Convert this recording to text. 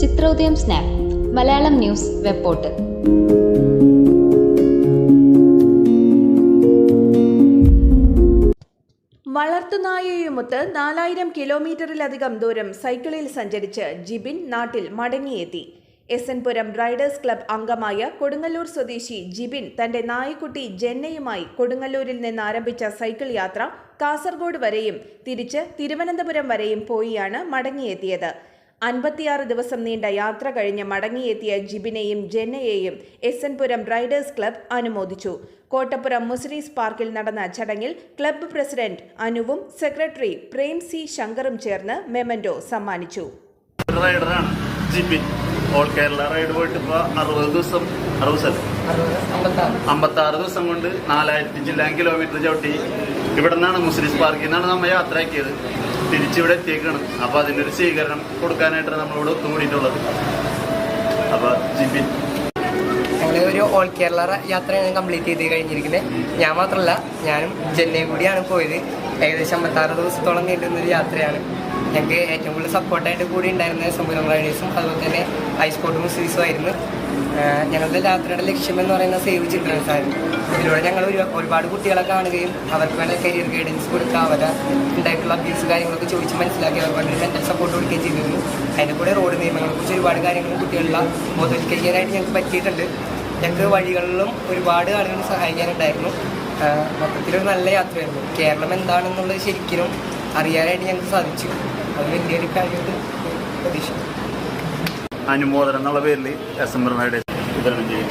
Chithrodayam snap Malayalam news web portal വളർത്തുനായയുമൊത്ത് നാലായിരം കിലോമീറ്ററിലധികം ദൂരം സൈക്കിളിൽ സഞ്ചരിച്ച് ജിബിൻ നാട്ടിൽ മടങ്ങിയെത്തി. S N Puram riders club അംഗമായ കൊടുങ്ങല്ലൂർ സ്വദേശി ജിബിൻ തന്റെ നായക്കുട്ടി ജെന്നയുമായി കൊടുങ്ങല്ലൂരിൽ നിന്ന് ആരംഭിച്ച സൈക്കിൾ യാത്ര കാസർഗോഡ് വരെയും തിരിച്ച് തിരുവനന്തപുരം വരെയും പോയിയാണ് മടങ്ങിയെത്തിയത്. അൻപത്തിയാറ് ദിവസം നീണ്ട യാത്ര കഴിഞ്ഞ് മടങ്ങിയെത്തിയ ജിബിനെയും ജെന്നയെയും S N Puram riders club അനുമോദിച്ചു. കോട്ടപ്പുറം മുസ്ലിസ് പാർക്കിൽ നടന്ന ചടങ്ങിൽ ക്ലബ്ബ് പ്രസിഡന്റ് അനുവും സെക്രട്ടറി പ്രേം സി ശങ്കറും ചേർന്ന് മെമന്റോ സമ്മാനിച്ചു. റൈഡറാണ് ജിബിൻ. ഓൾ കേരള റൈഡ് പോയിട്ട് ഇപ്പൊ അറുപത് ദിവസം അറുപത് സ്ഥലം അമ്പത്താറ്. ദിവസം കൊണ്ട് നാലായിരത്തി ജില്ലാൻ കിലോമീറ്റർ ചവിട്ടി. ഇവിടെ നിന്നാണ് മുസ്ലിം പാർക്കിൽ നിന്നാണ് നമ്മൾ യാത്രയാക്കിയത്. തിരിച്ചിവിടെ എത്തിയേക്കാണ്. അപ്പൊ അതിനൊരു സ്വീകരണം കൊടുക്കാനായിട്ടാണ് നമ്മളിവിടെ ഒത്തുകൂടിയിട്ടുള്ളത്. അപ്പൊ ജിബിൻ ഒരു ഓൾ കേരള യാത്രയാണ് കംപ്ലീറ്റ് ചെയ്ത് കഴിഞ്ഞിരിക്കുന്നത് ഞാൻ മാത്രമല്ല ഞാനും ചെന്നൈ കൂടിയാണ് പോയത്. ഏകദേശം അമ്പത്താറ് ദിവസത്തോളം നീണ്ടുന്ന ഒരു യാത്രയാണ്. ഞങ്ങൾക്ക് ഏറ്റവും കൂടുതൽ സപ്പോർട്ടായിട്ട് കൂടി ഉണ്ടായിരുന്നത് സമ്പൂർണ റൈഡേഴ്സും അതുപോലെ തന്നെ ഹൈസ്പോർട്ടും സീസും ആയിരുന്നു. ഞങ്ങളുടെ യാത്രയുടെ ലക്ഷ്യം എന്ന് പറയുന്ന സേവ് ചിൽഡ്രൻസ് ആയിരുന്നു. ഇതിലൂടെ ഞങ്ങൾ ഒരു ഒരുപാട് കുട്ടികളെ കാണുകയും അവർക്ക് വേണ്ട കരിയർ ഗൈഡൻസ് കൊടുക്കുക അവരെ ഉണ്ടായിട്ടുള്ള അബ്യൂസ് കാര്യങ്ങളൊക്കെ ചോദിച്ച് മനസ്സിലാക്കി അവർക്ക് വേണ്ടി മെന്റൽ സപ്പോർട്ട് കൊടുക്കുകയും ചെയ്തിരുന്നു. അതിന്റെ കൂടെ റോഡ് നിയമങ്ങളെക്കുറിച്ച് ഒരുപാട് കാര്യങ്ങളും കുട്ടികളുടെ ബോധവൽക്കരിക്കാനായിട്ട് ഞങ്ങൾക്ക് പറ്റിയിട്ടുണ്ട്. ഞങ്ങൾക്ക് വഴികളിലും ഒരുപാട് ആളുകൾ സഹായിക്കാനുണ്ടായിരുന്നു. മൊത്തത്തിലൊരു നല്ല യാത്രയായിരുന്നു. കേരളം എന്താണെന്നുള്ളത് ശരിക്കും അറിയാനായിട്ട് ഞങ്ങൾക്ക് സാധിച്ചു. അത് വലിയൊരു കാര്യമായിട്ട് പ്രതീക്ഷ അനുമോദനം എന്നുള്ള പേരിൽ എസ് എം വിതരണം ചെയ്യും